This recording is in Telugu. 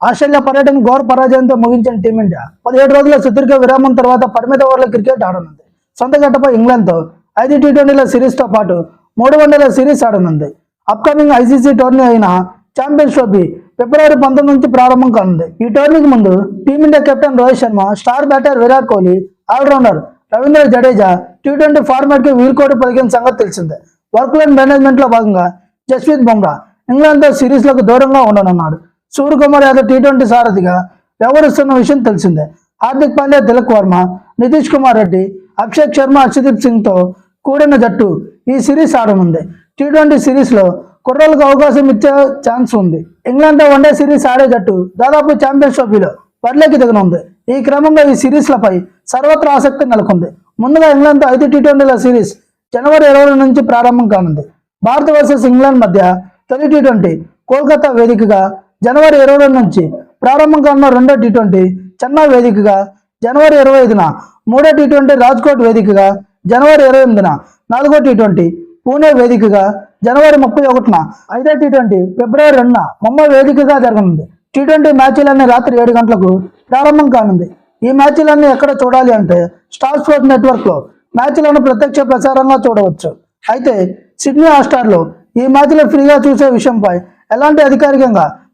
ఆస్ట్రేలియా పర్యటన ఘోర పరాజయంతో ముగించిన టీమిండియా పదిహేడు రోజుల సుదీర్ఘ విరామం తర్వాత పరిమిత ఓవర్ల క్రికెట్ ఆడనుంది. సొంత గట్టపై ఇంగ్లాండ్తో ఐదు టీ ట్వంటీల సిరీస్తో పాటు మూడు వన్డేల సిరీస్ ఆడనుంది. అప్కమింగ్ ఐసీసీ టోర్నీ అయిన ఛాంపియన్స్ ట్రోఫీ ఫిబ్రవరి పంతొమ్మిది నుంచి ప్రారంభం కానుంది. ఈ టోర్నీకి ముందు team India captain Rohit Sharma star batter Virat Kohli allrounder Ravindra Jadeja T twenty ఫార్మాట్కి పలికిన సంగతి తెలిసిందే. వర్క్ లైన్ మేనేజ్మెంట్లో భాగంగా జస్ప్రీత్ బుమ్రా ఇంగ్లాండ్తో సిరీస్లకు దూరంగా ఉండనున్నాడు. సూర్యకుమార్ యాదవ్ టీ ట్వంటీ సారథిగా వ్యవహరిస్తున్న విషయం తెలిసిందే. హార్దిక్ పాండ్యా తిలక్ వర్మ నితీష్ కుమార్ రెడ్డి అభిషేక్ శర్మ అక్షదీప్ సింగ్తో కూడిన జట్టు ఈ సిరీస్ ఆడనుంది. టీ ట్వంటీ సిరీస్లో కుర్రలకు అవకాశం ఇచ్చే ఛాన్స్ ఉంది. ఇంగ్లాండ్తో వన్డే సిరీస్ ఆడే జట్టు దాదాపు ఛాంపియన్స్ ట్రోఫీలో బరిలోకి దిగనుంది. ఈ క్రమంలో ఈ సిరీస్లపై సర్వత్రా ఆసక్తి నెలకొంది. ముందుగా ఇంగ్లాండ్తో ఐదు టీ ట్వంటీల సిరీస్ జనవరి ఇరవై నుంచి ప్రారంభం కానుంది. భారత్ వర్సెస్ ఇంగ్లాండ్ మధ్య తొలి టీ ట్వంటీ కోల్కతా వేదికగా జనవరి ఇరవై రెండు నుంచి ప్రారంభం కానున్న రెండో టీ ట్వంటీ చెన్నై వేదికగా జనవరి ఇరవై ఐదున మూడో టీ ట్వంటీ రాజ్కోట్ వేదికగా జనవరి ఇరవై ఎనిమిదిన నాలుగో టీ ట్వంటీ పూణే వేదికగా జనవరి ముప్పై ఒకటిన ఐదో టీ ట్వంటీ ఫిబ్రవరి రెండున ముంబై వేదికగా జరగనుంది. టీ ట్వంటీ మ్యాచ్లన్నీ రాత్రి ఏడు గంటలకు ప్రారంభం కానుంది. ఈ మ్యాచ్లన్నీ ఎక్కడ చూడాలి అంటే స్టార్ స్పోర్ట్స్ నెట్వర్క్లో మ్యాచ్లను ప్రత్యక్ష ప్రసారంగా చూడవచ్చు. అయితే సిడ్నీ హాస్టార్లో ఈ మ్యాచ్లు ఫ్రీగా చూసే విషయంపై ఎలాంటి అధికారికంగా